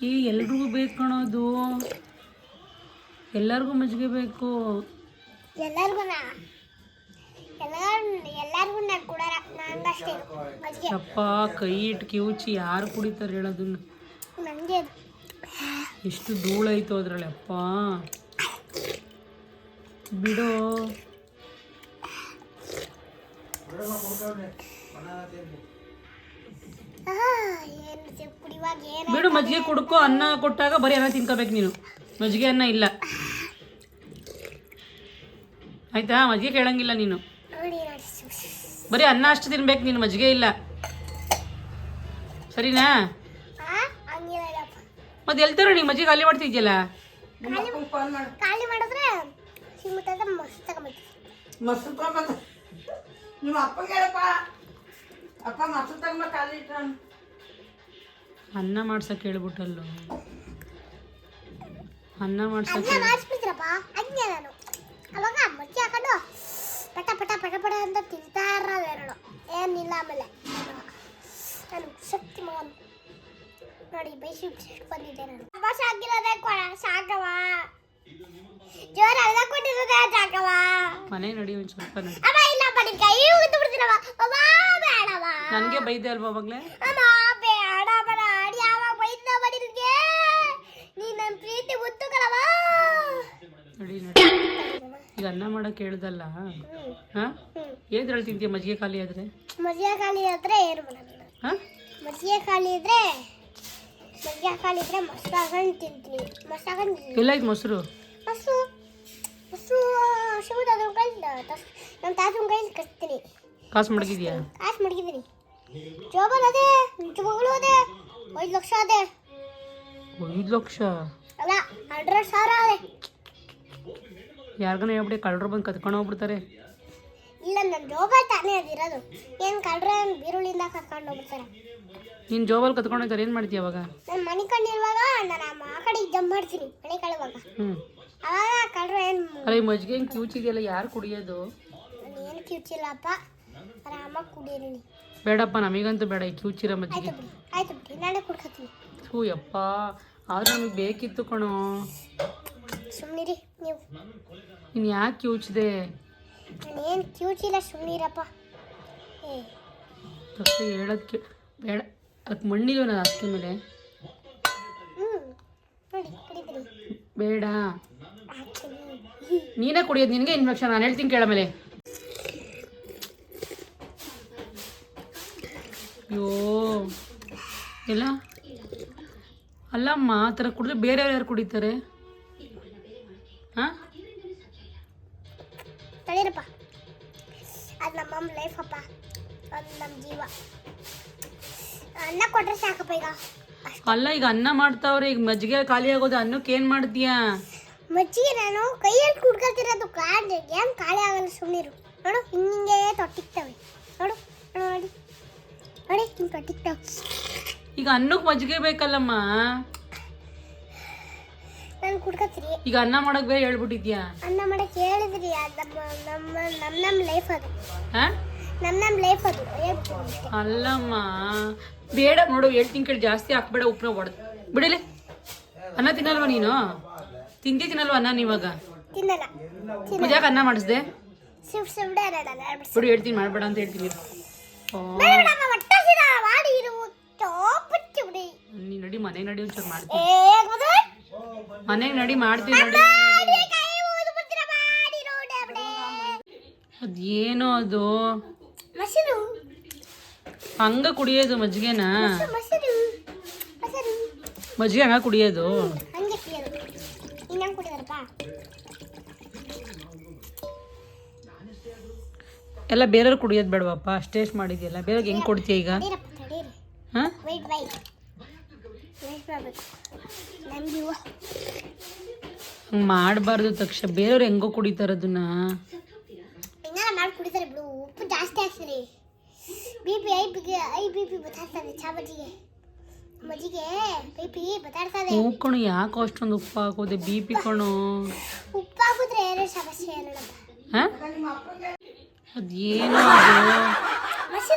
ಏ ಎಲ್ರಿಗೂ ಬೇಕು ಕಣೋದು ಎಲ್ಲರಿಗೂ ಮಜ್ಜಿಗೆ ಬೇಕು. ಎಲ್ಲರಿಗೂ ಎಲ್ಲರೂ ಎಲ್ಲರಿಗೂ ನಾನು ಕೊಡಲ್ಲ. ನಂಗಷ್ಟೇ ಮಜ್ಜಿಗೆ. ಅಪ್ಪ ಕೈ ಇಟ್ಟು ಕಿವುಚಿ ಯಾರು ಕುಡಿತಾರೆ ಹೇಳೋದನ್ನ ನನಗೆ ಎಷ್ಟು ಧೂಳೈತು ಅದ್ರಲ್ಲಿ ಅಪ್ಪ ಬಿಡು. ಆ, ಬಿಡು ಮಜ್ಜಿಗೆ ಕುಡ್ಕೊ ಅನ್ನ ಕೊಟ್ಟಾಗ ಬರೀ ಅನ್ನ ತಿನ್ಕೋಬೇಕು ನೀನು. ಮಜ್ಜಿಗೆ ಅನ್ನ ಇಲ್ಲ. ಆಯ್ತಾ? ಮಜ್ಜಿಗೆ ಕೇಳಂಗಿಲ್ಲ ನೀನು. ಬರೀ ಅನ್ನ ಅಷ್ಟು ತಿನ್ಬೇಕು ನೀನು ಮಜ್ಜಿಗೆ ಇಲ್ಲ. ಸರಿನಾ? ಮತ್ತೆ ಎಲ್ತಾರ ನೀ ಮಜ್ಜಿಗೆ ಖಾಲಿ ಮಾಡ್ತಿದ್ಯಲ್ಲ? ಖಾಲಿ ಮಾಡಿದ್ರೆ ಸಿಗುತ್ತದ ಮಸ್ತ್ ತಗೊಂಬಂದ ನಿಮ್ಮ ಅಪ್ಪಗೆ ಹೇಳಪ್ಪ ಅಪ್ಪ ಮೊಸರು ತಗೊಂಬ ಖಾಲಿ ಇಟ್ಟ ಅನ್ನ ಮಾಡ್ಸಕ್ಕೆ ಹೇಳ್ಬಿಟ್ಟಲ್ಲೋ. ಅನ್ನ ಮಾಡ್ಸಕ್ಕೆ ಮಾಡಿಸ್ಬಿಟ್ರಪ್ಪ ಹಂಗೆ ನಾನು. ಅವಾಗ ಮಜ್ಜಿ ಹಾಕೊಂಡು ಪಟ ಪಟ ಪಟ ಪಟ ಅಂತ ತಿಂತಾ ಇರಲ್ಲ ಎರಡು ಏನಿಲ್ಲ ಆಮೇಲೆ. ನಾನು ಶಕ್ತಿ ಮಗನ್ ನೋಡಿ ಬೈಸಿ ಬಂದಿದ್ದೆ ನಾನು. ಅಮ್ಮ ಸಾಕಿರೋದೇ ಕೊಡ ಸಾಕವ ಜೋರ ಅಲ್ಲ ಕೊಟ್ಟಿರೋದೇ ಸಾಕವ ಮನೆ ನಡಿ ಒಂದು ಸ್ವಲ್ಪ ನಡಿ. ಅಮ್ಮ ಇಲ್ಲ ಬಡಿ ಕೈ ಉಗಿದು ಬಿಡ್ತೀನವ ಅಮ್ಮ ಬೇಡವ ನನಗೆ ಬೈದೆ ಅಲ್ವಾ ಅವಾಗಲೇ ನಡಿ ಈಗ ಅನ್ನ ಮಾಡಕ್ಕೆ ಹೇಳ್ದಲ್ಲ? ಹಾಂ? ಏದ್ರಲ್ಲಿ ತಿಂತೀಯ ಮಜ್ಜಿಗೆ ಖಾಲಿ ಆದರೆ? ಮಜ್ಜಿಗೆ ಖಾಲಿ ಆದ್ರೆ ಏನು ಹಾಂ? ಮಜ್ಜಿಗೆ ಖಾಲಿ ಇದ್ರೆ ಮಜ್ಜಿಗೆ ಖಾಲಿ ಇದ್ರೆ ಮೊಸರು ಹಾಕೊಂಡು ತಿಂತೀನಿ. ಮೊಸರು ಹಾಕೊಂಡು ತಿಂತೀನಿ. ಎಲ್ಲೈತೆ ಮೊಸರು? ಮೊಸರು ಮೊಸರು ಶಿವದ ಕೈಲಿ ನಮ್ಮ ತಾತನ ಕೈಲಿ ಕಟ್ತೀನಿ. ಕಾಸು ಮಡಗಿದ್ಯಾ? ಕಾಸು ಮಡಗಿದ್ದೀನಿ. ಜೋಬಲ್ ಅದೇ ನಿಜವಾಗ್ಲೂ ಅದೇ ಐದು ಲಕ್ಷ ಅದೇ. ಐದು ಲಕ್ಷ? ಅಲ್ಲ ಹಂಡ್ರೆಡ್ ಸಾವಿರ ಅದೇ. ಯಾರಿಗಾನ ಹೇಳ್ಬಿಡಿ ಕಳ್ಳರು ಬಂದು ಕತ್ಕೊಂಡು ಹೋಗ್ಬಿಡ್ತಾರೆ. ಇಲ್ಲ ನನ್ನ ಜೋಬಲ್ ತಾನೇ ಅದಿರೋದು ಏನು ಕಳ್ರೆ ಬೀರುಳಿಂದ ಕರ್ಕೊಂಡು ಹೋಗ್ಬಿಡ್ತಾರೆ. ನಿನ್ನ ಜೋಬಲ್ಲಿ ಕತ್ಕೊಂಡು ಹೋಗ್ತಾರೆ ಏನು ಮಾಡ್ತೀಯ ಅವಾಗ? ನಾನು ಮನೆ ಕಂಡಿರುವಾಗ ನಾನು ಆ ಕಡೆ ಜಂಪ್ ಮಾಡ್ತೀನಿ ಮನೆ ಕಳುವಾಗ. ಹ್ಞೂ ಅವಾಗ ಕಳ್ರೆ ಏನು ಈ ಮಜ್ಜಿಗೆ ಕ್ಯೂಚಿದೆಯಲ್ಲ ಯಾರು ಕುಡಿಯೋದು? ಏನು ಕಿರ್ಚಿಲ್ಲಪ್ಪ ಆರಾಮಾಗಿ ಕುಡೀರಿ ಬೇಡಪ್ಪ ನಮಗಂತೂ ಬೇಡ ಈ ಕ್ಯೂಚಿರ ಆಯ್ತು ಮಜ್ಜಿಗೆ. ಹೂ ಆಯ್ತು ಬಿಡಿ ನಾನೇ ಕುಡ್ಕೊತೀನಿ ಥೂ ಯಪ್ಪ ಆದ್ರೆ ನಮಗೆ ಬೇಕಿತ್ತು ಕಣೋ. ಸುಮ್ಮನಿರಿ ನೀವು. ನೀನು ಯಾಕೆ ಕ್ಯೂಚಿದೆ ನಾನು ಏನು ಕ್ಯೂಚಿಲ್ಲ ಸುಮ್ಮನಿರಪ್ಪ ಏ. ತಕ್ಷಣ ಹೇಳೋದಕ್ಕೆ ಬೇಡ. ಅದಕ್ಕೆ ಮಣ್ಣಿಲ್ವ ನಾನು ಅಷ್ಟೇ ಮೇಲೆ? ಬೇಡ. ನೀನೇ ಕುಡಿಯೋದು ನಿನಗೆ ಇನ್ಫೆಕ್ಷನ್ ನಾನು ಹೇಳ್ತೀನಿ ಕೇಳ ಮೇಲೆ. ಅಯ್ಯೋ. ಎಲ್ಲ? ಅಲ್ಲಮ್ಮ ಆ ಥರ ಕುಡಿದ್ರೆ ಬೇರೆಯವ್ರು ಯಾರು ಕುಡಿತಾರೆ? ಹಾಂ ತಡೀರಪ್ಪ. ಅದು ನಮ್ಮಮ್ಮ ಲೈಫ್ ಅಪ್ಪ. ಅದು ನಮ್ಮ ಜೀವ. ಅನ್ನ ಕೊಟ್ರೆ ಸಾಕಪ್ಪ ಈಗ. ಅಲ್ಲ ಈಗ ಅನ್ನ ಮಾಡ್ತಾವ್ರೆ ಈಗ ಮಜ್ಜಿಗೆ ಖಾಲಿ ಆಗೋದು ಅನ್ನಕ್ಕೆ ಏನು ಮಾಡ್ತೀಯಾ? ಮಜ್ಜಿಗೆ ನಾನು ಕೈಯಲ್ಲಿ ಕುಡ್ಕೊತಿರೋದು ಕಾಡ್ ಏನು ಖಾಲಿ ಆಗಲ್ಲ ಸುಮ್ಮನೆ ನೋಡು ಹಿಂಗೆ ತೊಟ್ಟಿಕ್ತವೆ ನೋಡು ನೋಡು, ನೋಡಿ ನೋಡಿ ಹಿಂಗೆ ತೊಟ್ಟಿಕ್ತವೆ ಈಗ ಅನ್ನಕ್ಕೆ ಮಜ್ಜಿಗೆ ಬೇಕಲ್ಲಮ್ಮ? ನಾನು ಕುಡ್ಕೊತೀರಿ. ಈಗ ಅನ್ನ ಮಾಡಕ್ ಬೇರೆ ಹೇಳ್ಬಿಟ್ಟಿದ್ಯಾ? ಅನ್ನ ಮಾಡಕ್ಕೆ ಹೇಳಿದ್ರಿ ನಮ್ಮ ನಮ್ಮ ನಮ್ಮ ನಮ್ಮ ಲೈಫ್ ಅದು. ಹಾಂ ನಮ್ಮ ನಮ್ಮ ಲೈಫ್ ಅದು. ಅಲ್ಲಮ್ಮ ಬೇಡ ನೋಡು ಹೇಳ್ತೀನಿ ಕೇಳಿ ಜಾಸ್ತಿ ಹಾಕ್ಬೇಡ ಉಪ್ಪನ್ನ ಹೊಡೆದು ಬಿಡಲಿ. ಅನ್ನ ತಿನ್ನಲ್ವಾ ನೀನು? ತಿಂತಿ ತಿನ್ನಲ್ವ ಅನ್ನ ನೀವಾಗ? ತಿನ್ನಲ್ಲ. ಯಾಕೆ ಅನ್ನ ಮಾಡಿಸ್ದೆ? ಬಿಡು ಹೇಳ್ತೀನಿ ಮಾಡಬೇಡ ಅಂತ ಹೇಳ್ತೀನಿ. ಓ. ನೀ ನಡಿ ಮನೆಗೆ ನಡಿ ಒಂಚೂರು ಮಾಡ್ತೀನಿ. ಮನೆಗೆ ನಡಿ ಮಾಡ್ತೀನಿ ನೋಡಿ. ಅದೇನೋ ಅದು? ಮಸರು ಹಂಗ ಕುಡಿಯೋದು ಮಜ್ಜಿಗೆನ? ಮಜ್ಜಿಗೆ ಹಂಗ ಕುಡಿಯೋದು? ಹಂಗೆ ಕುಡಿಯೋದು. ಇನ್ನಂಗೆ ಎಲ್ಲ ಬೇರೆಯವ್ರು ಕುಡಿಯೋದು ಬೇಡವಪ್ಪ ಅಷ್ಟೇಷ್ಟು ಮಾಡಿದ್ಯಲ್ಲ. ಬೇರೆಯವ್ರಿಗೆ ಹೆಂಗೆ ಕೊಡ್ತೀಯ ಈಗ? ಹಾಂ ಹಂಗೆ ಮಾಡಬಾರ್ದು ತಕ್ಷಣ ಬೇರೆಯವ್ರು ಹೆಂಗೋ ಕುಡಿತಾರೆ ಅದನ್ನ. ಮಾಡಿ ಕುಡಿತಾರೆ ಬಿಡು. ಉಪ್ಪು ಜಾಸ್ತಿ ಹಾಕ್ಸಿರಿ. ಬಿ ಪಿ ಐ ಪಿಗೆ ಐ ಬಿ ಪಿ ಬತಾಡ್ತದೆ ಚಾ ಬಜ್ಜಿಗೆ ಮಜ್ಜಿಗೆ ಬಿ ಪಿ ಬತಾಡ್ತದೆ ಹ್ಞೂ ಯಾಕೆ ಅಷ್ಟೊಂದು ಉಪ್ಪು ಹಾಕೋದೆ ಬಿ ಪಿ ಕಣು. ಉಪ್ಪು ಹಾಕಿದ್ರೆ ಏನೋ ಸಮಸ್ಯೆ ಏನಪ್ಪ ಹಾಂ? ಅದೇನೋ ಅದು. ಮಸಿ